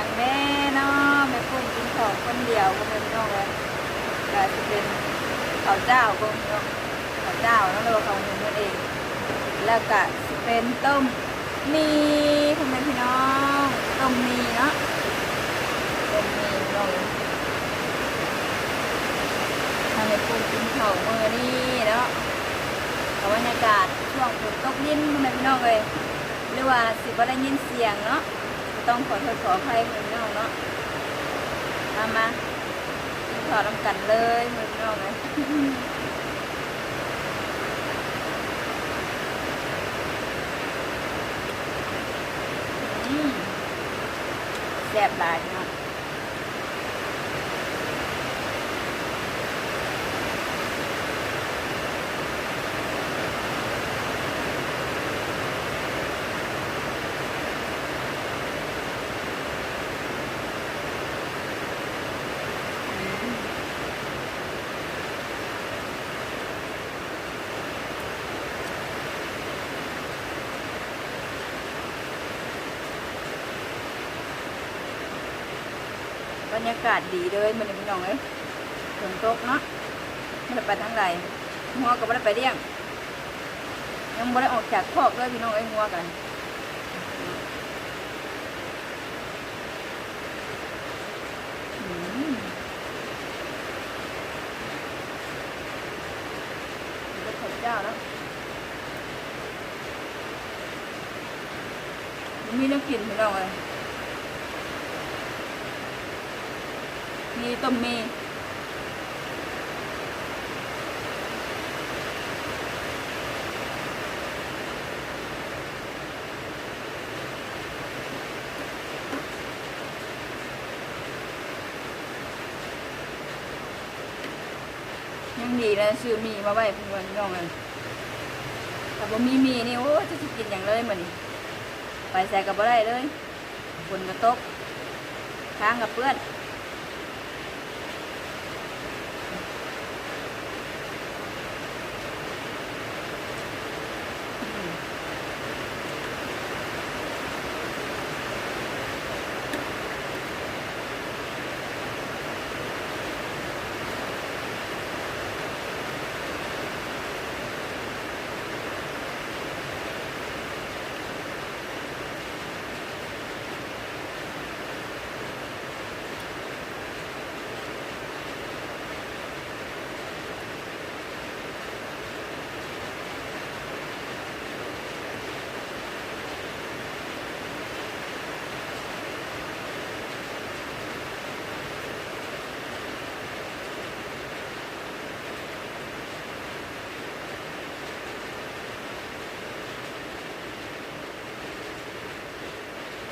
าวกับหยังแม่เนาะแม่ปุ้งกินข้าวคนเดียวพ่อแม่พี่น้องเลยกะจะเป็นข้าวเจ้าพ่อแม่พี่น้องข้าวเจ้าเนาะเรียกว่าข้าวหุงนั่นเอง แล้วก็จะเป็นต้มมีพ่อแม่พี่น้องต้มมีเนาะต้มมีหน้องทางในปูกินข้าวมือนี้เนาะกับบรรยากาศช่วงฝนตกดินพ่อแม่พี่น้องเลยหรือว่าสิบ่ได้ยินเสียงเนาะ ก็ต้องขอโทษขออภัยมือน้องเนาะมามากินข้าวน้ำกันเลยมือน้องเลยแซ่บหลายเนาะ รรยากาศดีเลยมันพี่น้องเอ้ยฝนตกเนาะไม่ได้ไปทางใดงัวก็ไม่ได้ไปเลี้ยง ยังไม่ได้ออกจากคอกเลยพี่น้องเอ้ยงัวกันอืมเดี๋ยวข้าวเจ้าแล้วมีน้ำกลิ่นพี่น้องเลย มีต้มยังดีนะซื้อมีมาไว้เพื่อนน้องเลยแต่บ่มีมีนี่โอ้จะสิกินอย่างเลยเหมันนี่ไปใส่กับบ่ได้เลยฝนก็ตกค้างกับเพื่อน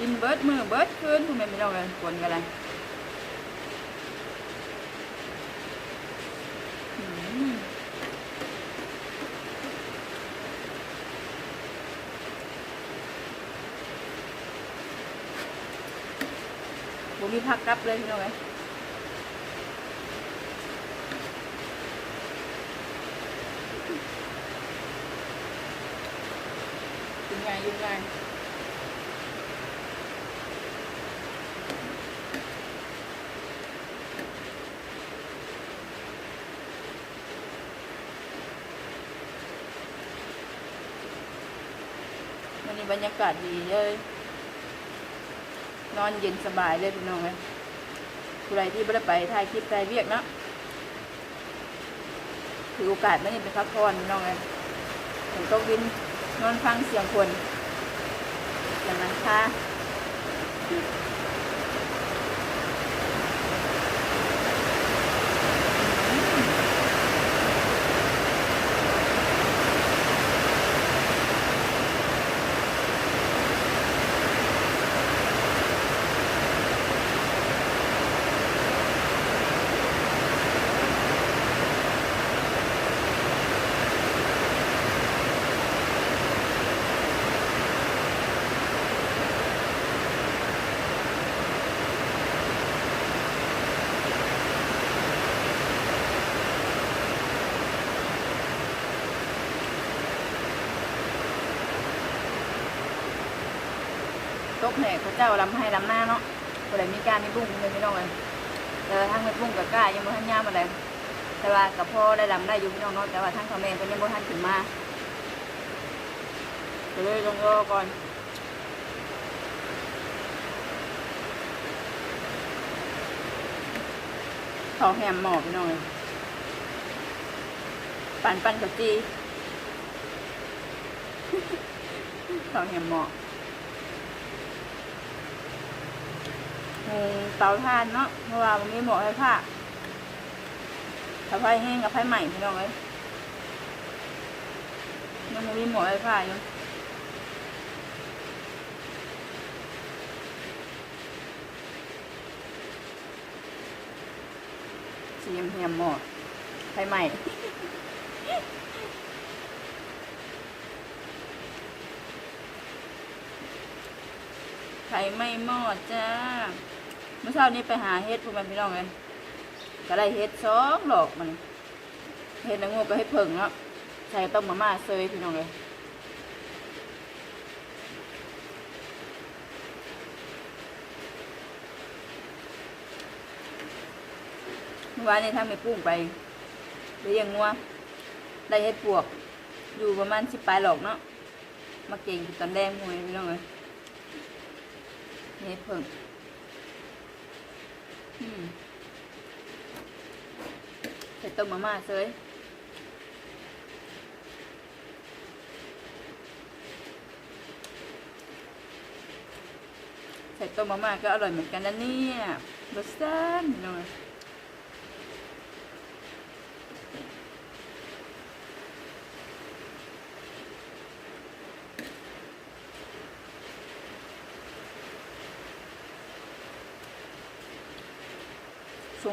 ดินเบิดมือเบิดคืนคุณแม่ไม่ต้องเลยฝนกันเลยอืมมีพักกลับเลยพี่น้องเลยยุ่งไงยุ่งไง บรรยากาศดีเลย นอนเย็นสบายเลยพี่น้องเลยผู้ใดที่ไม่ได้ไปถ่ายคลิปถ่ายเรียกนะถือโอกาสมื่อนี้เป็นพักผ่อนพี่น้องเลยผมตกวินนอนฟังเสียงคนอย่างนั้นค่ะ กแห่เขาเจ้าลำให้ลำหน้าเนาะคนใดมีการมีบุ้งเลยพี่น้องเลยแต่ว่าทางไม่บุ้งกับกล้ายังบ่ทันย่ามอะไรแต่ว่ากับพ่อได้ลำได้อยู่พี่น้องเนาะแต่ว่าทางพ่อแม่ก็ยังบ่ทันขึ้นมาก็เลยต้องรอก่อนขาแฮมหมอพี่น้องเลยปั่นปั่นกับจีขาแฮมหมอ หุงเตาถ่านเนาะเพราะว่ามันมีหมอให้ผ้าถ้าไฟแห้งกับไฟใหม่พี่น้องเอ้ยยังบ่มีหมอให้ผ้าอยู่เสียมเหียมหมอไฟใหม่ไข่ไม่หมอดจ้า เมื่อเช้านี้ไปหาเฮ็ดพวกมันพี่น้องเลยก็ได้เฮ็ดสองดอกมันเฮ็ดละโงกก็ให้เพิ่งเนาะใส่ต้มมาม่าเซยพี่น้องเลยเมื่อวานนี้ทำไปปุ้งไปเลี้ยงงัวได้เฮ็ดปวก อยู่ประมาณสิบปลายหลอกเนาะมาเก่งตอนแดงมวยพี่น้องเลยเฮ็ดเพิ่ง ใส่ต้มมาม่าเซยใส่ต้มมาม่าก็อร่อยเหมือนกันนะเนี่ยรสชาติหน่อย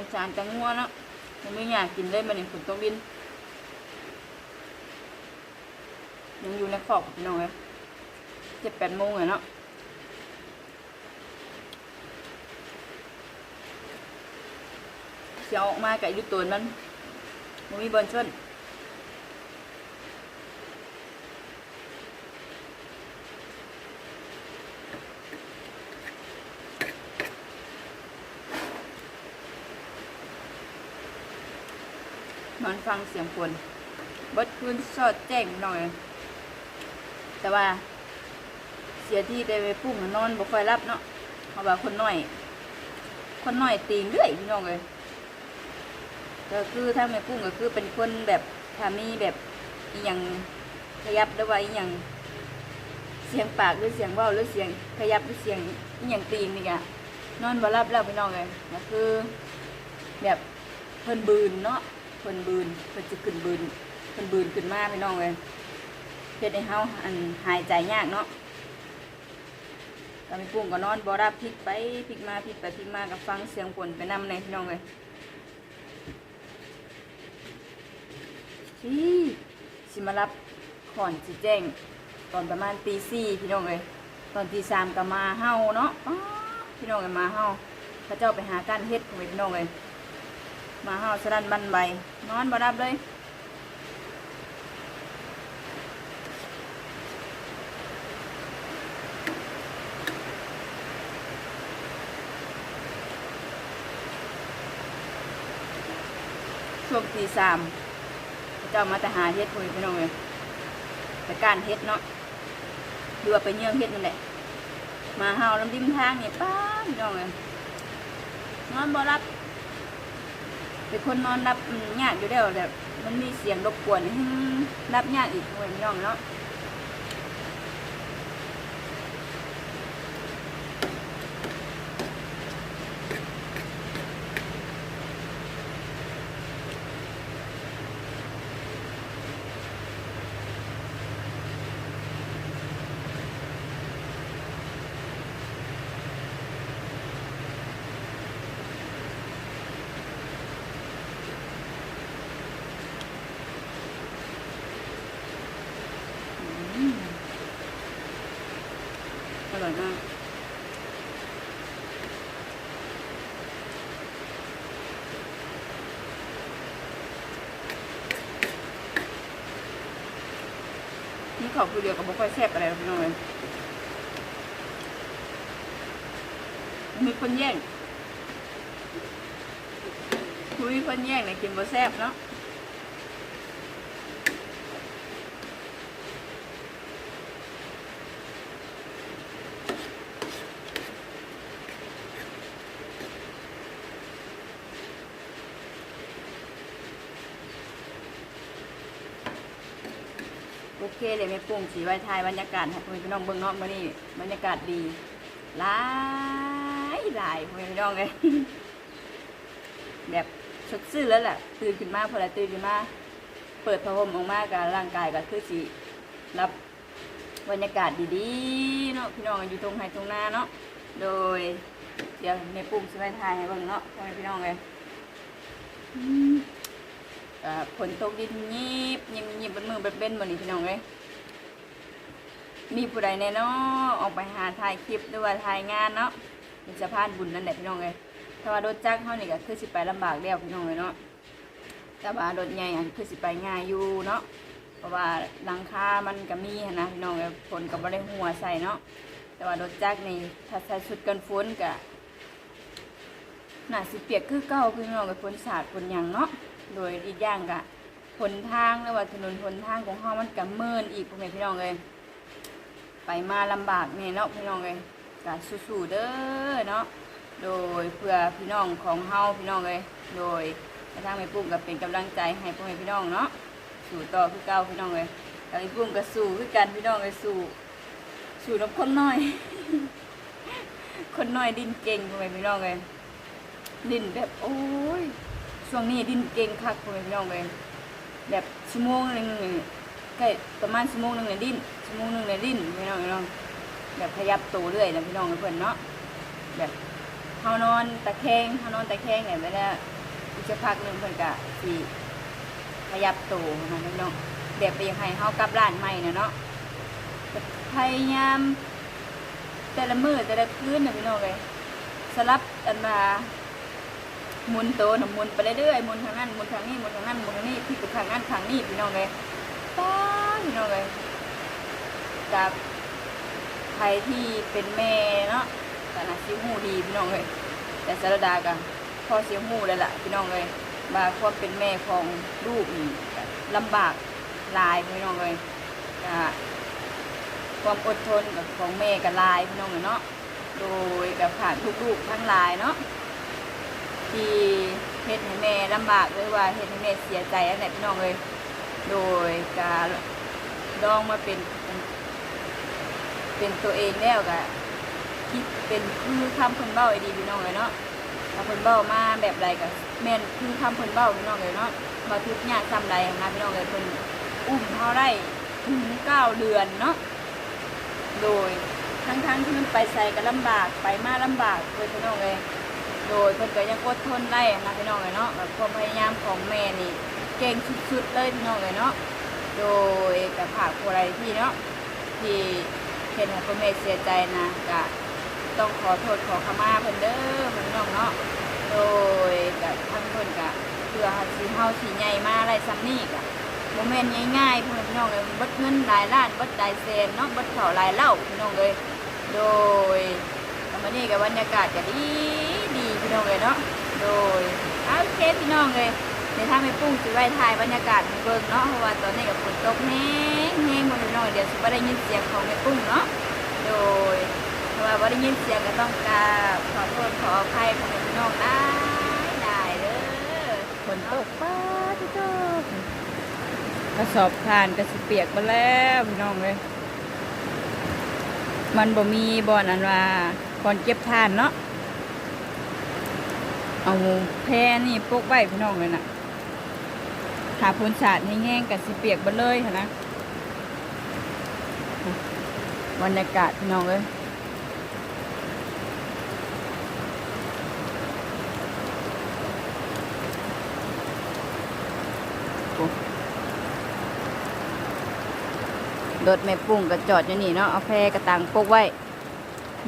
งสารจังงัวเนาะมันไม่อยากกินเลยมันนี่ฝนตกดิน ยังอยู่ในขอบพี่น้องเลยเจ็ดแปดโมงเลยเนาะเสียออกมากับยุตัวมันมันมีบอลชน อนฟังเสียงฝนบดคืนสอดแจ้งหน่อย แต่ว่า เสียที่ได้ไปปุ้งนอนบ่ค่อยรับเนาะเพราะว่าคนน้อย คนน้อยตีนเรื่อยพี่น้องเลยก็คือถ้าไม่กุ้งก็คือเป็นคนแบบถ้ามีแบบอหย่างขยับหรือว่าอหย่างเสียงปากหรือเสียงว้าหรือเสียงขยับหรือเสียงอหย่างตีนนี่กะนอนบ่รับแล้วพี่น้องเลยก็คือ แบบเพิ่นบืนเนาะ นบืนเพิ่นจะขึ้นบืนเพิ่นบืนขึ้นมาพี่น้องเลยเฮ็ดให้เฮาอันหายใจยากเนาะก็ม่กุ้งก็นอนบ่รับพลิกไปพลิกมาพลิกไปพลิกมากับฟังเสียงฝนไปนำในพี่น้องเลยที่สิมารับขอนสิแจ้ง ตอนประมาณตีสี่พี่น้องเลยตอนตีสามก็มาเฮาเนาะพี่น้องเลยมาเฮาพระเจ้าไปหาการเฮ็ดของพี่น้องเลย มาเฮาสะดันบันใบนอนบ่รับเลยช่วงตีสามเจ้ามาแต่หาเฮ็ดคุยพี่น้องเลยแต่การเฮ็ดเนาะหรือว่าไปเยื่องเฮ็ดนั่นแหละมาเฮาลำดิมทางเนี่ป้าพี่น้องเลยนอนบ่รับ เป็นคนนอนรับอืมยากอยู่แล้วแบบมันมีเสียงรบกวนรับยากอีกเว้ยพี่น้องเนาะ ของผู้เดียวกับบุฟเฟ่แซ่บอะไรพี่น้องเลยมีคนแย่งคุยคนแย่งเนยกินบุแซ่บเนาะ เคเลยแม่ปุ้งสีไว้ทายบรรยากาศให้พ่อแม่พี่น้องเบิ่งนาะมื้อนี้บรรยากาศดีหลายหลายพ่อแม่พี่น้องเลยแบบสดชื่นแล้วแหละตื่นขึ้นมาพอแล้วตื่นขึ้นมาเปิดผ้าห่มออกมากับร่างกายก็คือสิรับบรรยากาศดีๆเนาะพี่น้องอยู่ตรงไห้ตรงหน้าเนาะโดย เดี๋ยวแม่ปุ้งสิไว้ทายให้เบิ่งเนาะพี่น้องเลย ฝนตกดินยิบยิบยิบเป็นมือเป็นเป็นเหมือนนี้พี่น้องเลยมีผู้ใดแน่เนาะออกไปหาถ่ายคลิปหรือว่าถ่ายงานเนาะเป็นสะพานบุญนั่นแหละพี่น้องเลยถ้าว่ารถจักรเขานี่ก็คือสิไปลำบากแล้วพี่น้องเลยเนาะแต่ว่ารถใหญ่อันคือสิไปง่ายอยู่เนาะเพราะว่าหลังคามันก็มีนะพี่น้องเลยฝนก็บ่ได้หัวใส่เนาะแต่ว่ารถจักรนี่ถ้าใส่ชุดกันฝนก็น่าสิเปียกคือเก่าพี่น้องเลยฝนสาดฝนหยังเนาะ โดยอีกอย่างก็หนทางหรือว่าถนนหนทางของเฮามันก็เมินอีกพ่อแม่พี่น้องเลยไปมาลำบากแน่เนาะพี่น้องเลยก็สู้ๆเด้อเนาะโดยเพื่อพี่น้องของเฮาพี่น้องเลยโดยทางแม่ปุ้มก็เป็นกำลังใจให้พ่อแม่พี่น้องเนาะสู้ต่อคือเก่าพี่น้องเลยทางแม่ปุ้มก็สู้คือกันพี่น้องเลยสู้สู้น้ำคนน้อย คนน้อยดินเก่งพ่อแม่พี่น้องเลยดินแบบโอ้ย ช่วงนี้ดินเก่งคักพ่อแม่พี่น้องเลยแบบชั่วโมงหนึงใกล้ประมาณชั่วโมงหนึงเนี่ยดิ้นชั่วโมงหนึงเนี่ยดิ้นพี่น้องพี่น้องแบบขยับตัวเรื่อยนะพี่น้องเพื่อนเนาะแบบเฮานอนตะแคงเฮานอนตะแคงเนี่ยเวลาอีกสักพักหนึงเพิ่อนก็สิขยับตัวนะพี่น้องแบบไปยังให้เฮากลับร้านใหม่นะเนาะพยายามแต่ละมือแต่ละคืนนะพี่น้องเลยสลับกันมา หมุนโตนะหมุนไปเรื่อยๆหมุนทางนั้นหมุนทางนี้หมุนทางนั้นหมุนทางนี้พี่กับทางนั้นทางนี้พี่น้องเลยป้าพี่น้องเลยกับใครที่เป็นแม่เนาะแต่นะซิหูดีพี่น้องเลยแต่สารดากับพ่อเสียหูเลยล่ะพี่น้องเลยมาความเป็นแม่ของลูกนี่ลำบากลายพี่น้องเลยความอดทนกับของแม่กับลายพี่น้องเลยเนาะโดยกับผ่านทุกลูกทั้งลายเนาะ ที่เฮ็ดให้แม่ลำบากหรือว่าเฮ็ดให้แม่เสียใจอันไหนพี่น้องเลยโดยการลองมาเป็นเป็นตัวเองแล้วก็คิดเป็นคือคำเพิ่นเบ้าไอ้ดีพี่น้องเลยเนาะถ้าเพิ่นเบ้ามาแบบใดก็แม่นคือคำเพิ่นเบ้าพี่น้องเลยเนาะมาทุกอย่างซ้ำใดนะพี่น้องเลยเพิ่นอุ้มเท่าได้ถึงเก้าเดือนเนาะโดยทั้งๆที่มันไปใส่ก็ลำบากไปมาลำบากเลยพี่น้องเลย โดยเพิ่นก็ยังอดทนได้นะพี่น้องเลยเนาะแบบความพยายามของแม่นี่เก่งสุดๆเลยพี่น้องเลยเนาะโดยกับผ่ากอะไรที่เนาะที่เห็นให้พ่อแม่เสียใจนะก็ต้องขอโทษขอขมาเพิ่นเด้อพี่น้องเนาะโดยกับทั้งเพิ่นก็เพื่อให้สิเฮาสิใหญ่มาอะไรซ้ำนี่ก็โมเมนต์ง่ายๆเพื่อนพี่น้องเลยบิดเงินหลายล้านบิดหลายแสนเนาะบิดเข่าหลายเล่าพี่น้องเลยโดยวันนี้กับบรรยากาศก็ดีดี พี่น้องเลยเนาะ โดยเอาเคพี่น้องเลยเดี๋ยวถ้าไม่ปุ้งสิไว้ถ่ายบรรยากาศเบิ่งเนาะ เพราะว่าตอนนี้กับฝนตกแห้งแห้งหมดพี่น้องเดี๋ยวสิบ่ได้ยินเสียงของแม่ปุ้งเนาะ โดยเพราะว่าบ่ได้ยินเสียงก็ต้องกราบขอโทษขออภัยของพี่น้องได้ได้เด้อฝนตกป้าที่ตกกระสอบทานก็สิเปียกมาแล้วพี่น้องเลย มันบ่มีบ่อนอันว่าก่อนเก็บทานเนาะ เอาแพรนี่ปกไว้พี่น้องเลยนะหาพูนสาดให้แห้งกับสิเปียกไปเลยนะบรรยากาศพี่น้องเลยโอ้รถแม่ปุ้งก็จอดอยู่นี่เนาะเอาแพรกระตังปกไว้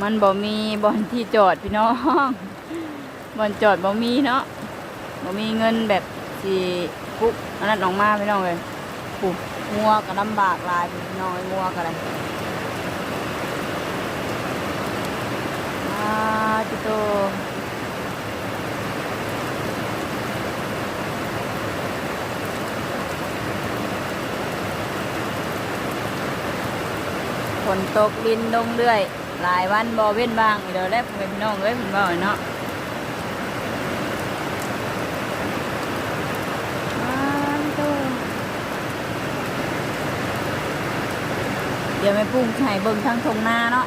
มันบ่มีบอนที่จอดพี่น้อง บอนจอดบ่มีเนาะบ่มีเงินแบบสิปุ๊บอันนั้นออกมาพี่น้องเลยปุ๊บงัวก็ลำบากลายพี่น้องเอ้ยงัวก็อะไรอ่าจุโตฝนตกดินลงเรื่อย หลายวันบ่เว้นบางเดี๋ยวแลบเป็นพี่น้องเอ้ยผมบอกเนาะอ่าจุโตเดี๋ยวแม่ปุ้งไข่เบิ่งทางทงนาเนาะ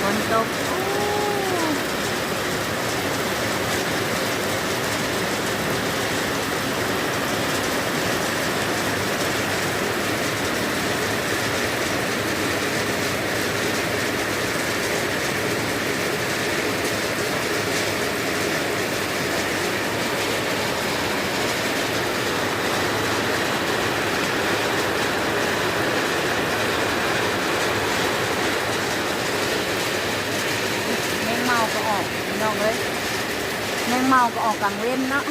ฝนตกอู้แมงเมาก็ออกพี่น้องเอ้ยแมงเมา กลางเว้นเนาะ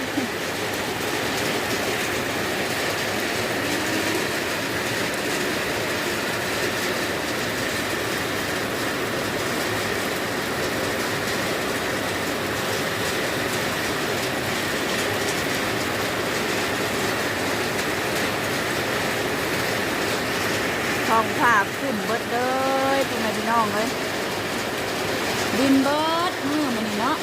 ท้องผ้าขึ้นเบิดเลยเป็นไงพี่น้องเลยดินเบิดมือมันนี่เนาะ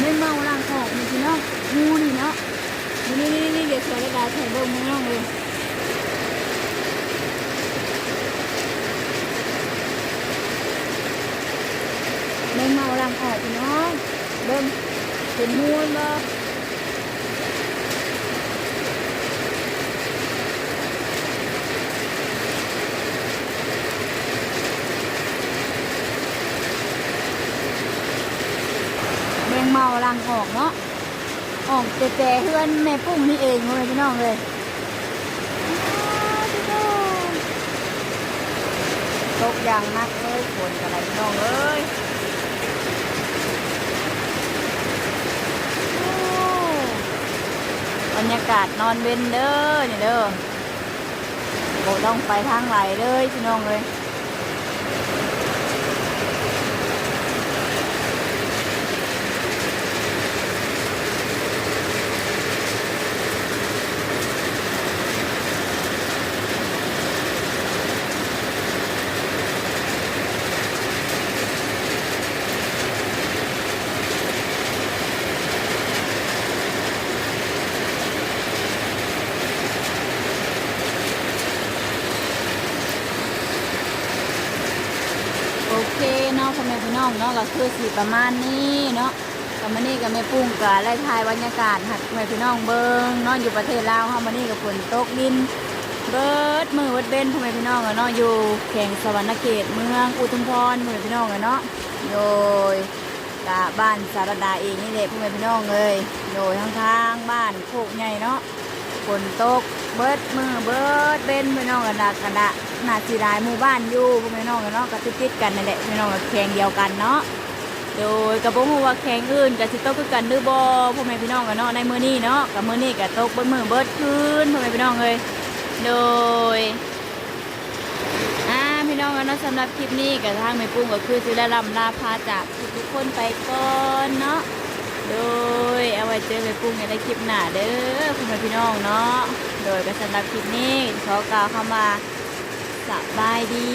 ไม่เมาล่างของ นี่พี่น้องงูนี่เนาะนี่นี่นี่เดี๋ยวเสือระดาใส่เบิ่งมือน้องเลยเบิ้งเมาลังออกพี่น้องเบิ่งเป็นมูลบ่แมงเมาลังออกเนาะ ออกแต่แต่เพื่อนแม่ปุ้งนี่เองเลยพี่น้องเลยตกอย่างนักเลยฝนอะไรพี่น้องเอ้ยบรรยากาศนอนเว้นเด้อนี่เด้อโบต้องไปทางไหลเลยพี่น้องเลยโอเคเนาะพ่ น่องเนาะก็คือสีประมาณนี้เนาะกับมานี่กับแม่ปุ้งกับไล่ทายบรรยากาศหัดแม่พี่น้องเบิงเนาะอยู่ประเทศลาวเฮามานี่กับฝนตกดินเบิดมือเบิดเบนพ่อแม่พี่น้องอะเนาะอยู่แข่งสวรรณเขตเมืองอุทุมพรพ่อแม่พี่น้องอะเนาะโดยกะบ้านสารดาเองนี่แหละพ่อแม่พี่น้องเลยโดยทางทางๆบ้านโคกใหญ่เนาะฝนตกเบิดมือเบิดเบนพี่น้องกันดากระดะ หนาสีดายหมู่บ้านอยู่พ่อแม่พี่น้องอะเนาะก็ติดๆกันนั่นแหละพี่น้องก็แข่งเดียวกันเนาะโดยกระโปรงว่าแข่งอื่นกับสิโตกคือกันหรือบ่พ่อแม่พี่น้องกันเนาะในมือนี้เนาะกับมือนี้กับตกเบิดมื้อเบิดคืนพ่อแม่พี่น้องเลยโดยอ่าพี่น้องกันเนาะสำหรับคลิปนี้กับทางแม่ปุ้งก็คือสิได้ลำลาพาจากทุกคนไปก่อนเนาะโดยเอาไว้เจอแม่ปุ้งในคลิปหน้าเด้อพ่อแม่พี่น้องเนาะโดยก็สำหรับคลิปนี้ขอกล่าวคำว่า สบายดี